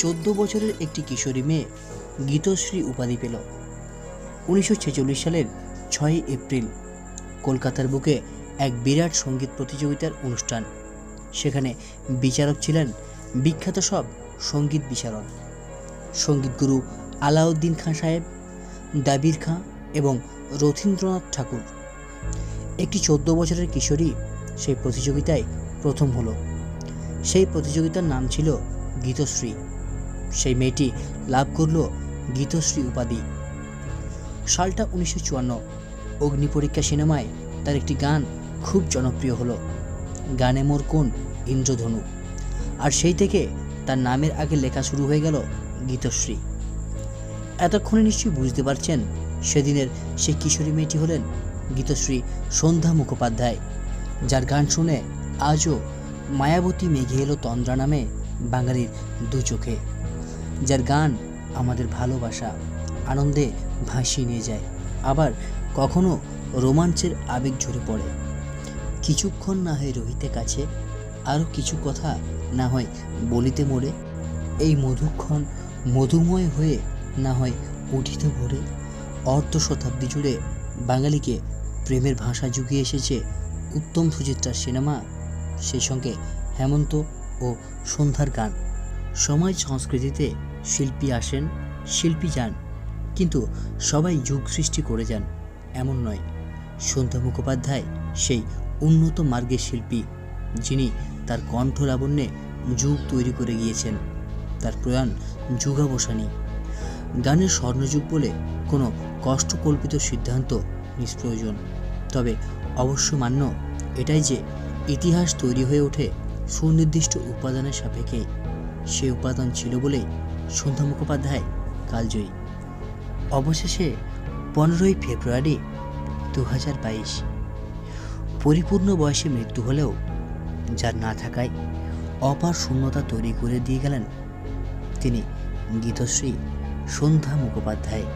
চোদ্দ বছরের একটি কিশোরী মেয়ে গীতশ্রী উপাধি পেল। উনিশশো ছেচল্লিশ সালের ছয়ই এপ্রিল, কলকাতার বুকে এক বিরাট সংগীত প্রতিযোগিতার অনুষ্ঠান। সেখানে বিচারক ছিলেন বিখ্যাত সব সংগীত বিশারদ সঙ্গীতগুরু আলাউদ্দিন খাঁ সাহেব, দাবির খাঁ এবং রথীন্দ্রনাথ ঠাকুর। একটি চোদ্দ বছরের কিশোরী সেই প্রতিযোগিতায় প্রথম হলো। সেই প্রতিযোগিতার নাম ছিল গীতশ্রী। সেই মেয়েটি লাভ করল গীতশ্রী উপাধি। সালটা উনিশশো চুয়ান্ন, অগ্নিপরীক্ষা সিনেমায় তার একটি গান খুব জনপ্রিয় হলো। গানে মোর কোন ইন্দ্রধনু। আর সেই থেকে তার নামের আগে লেখা শুরু হয়ে গেল গীতশ্রী। এতক্ষণে নিশ্চয়ই বুঝতে পারছেন সেদিনের সেই কিশোরী মেয়েটি হলেন গীতশ্রী সন্ধ্যা মুখোপাধ্যায়, যার গান শুনে আজও মায়াবতী মেঘে এলো তন্দ্রা নামে বাঙালির দু চোখে। যার গান আমাদের ভালোবাসা আনন্দে ভাসিয়ে নিয়ে যায়। আবার কখনো রোমাঞ্চের আবেগ ঝরে পড়ে। কিছুক্ষণ না হয় রহিতে কাছে, আরও কিছু কথা না হয় বলিতে মোড়ে এই মধুক্ষণ মধুময় হয়ে না হয় উঠিত ভরে। অর্ধ শতাব্দী জুড়ে বাঙালিকে প্রেমের ভাষা জুগিয়ে এসেছে উত্তম সুচিত্রার সিনেমা, সেই সঙ্গে হেমন্ত ও সন্ধ্যার গান। সমাজ সংস্কৃতিতে শিল্পী আসেন, শিল্পী যান, কিন্তু সবাই যুগ সৃষ্টি করে যান, এমন নয়। সন্ধ্যা মুখোপাধ্যায় সেই উন্নত মার্গের শিল্পী, যিনি তার কণ্ঠ লাবণ্যে যুগ তৈরি করে গিয়েছেন। তার প্রয়াণ যুগাবসানী। গানের স্বর্ণযুগ বলে কোনো কষ্টকল্পিত সিদ্ধান্ত নিষ্প্রয়োজন। তবে অবশ্য মান্য এটাই যে ইতিহাস তৈরি হয়ে ওঠে সুনির্দিষ্ট উপাদানের সাপেক্ষে সে উপাদান ছিল বলে সন্ধ্যা মুখোপাধ্যায় কালজয়ী। অবশেষে পনেরোই ফেব্রুয়ারি দু হাজার বাইশ, পরিপূর্ণ বয়সে মৃত্যু হলেও যার না থাকায় অপার শূন্যতা তৈরি করে দিয়ে গেলেন তিনি গীতশ্রী সন্ধ্যা মুখোপাধ্যায়।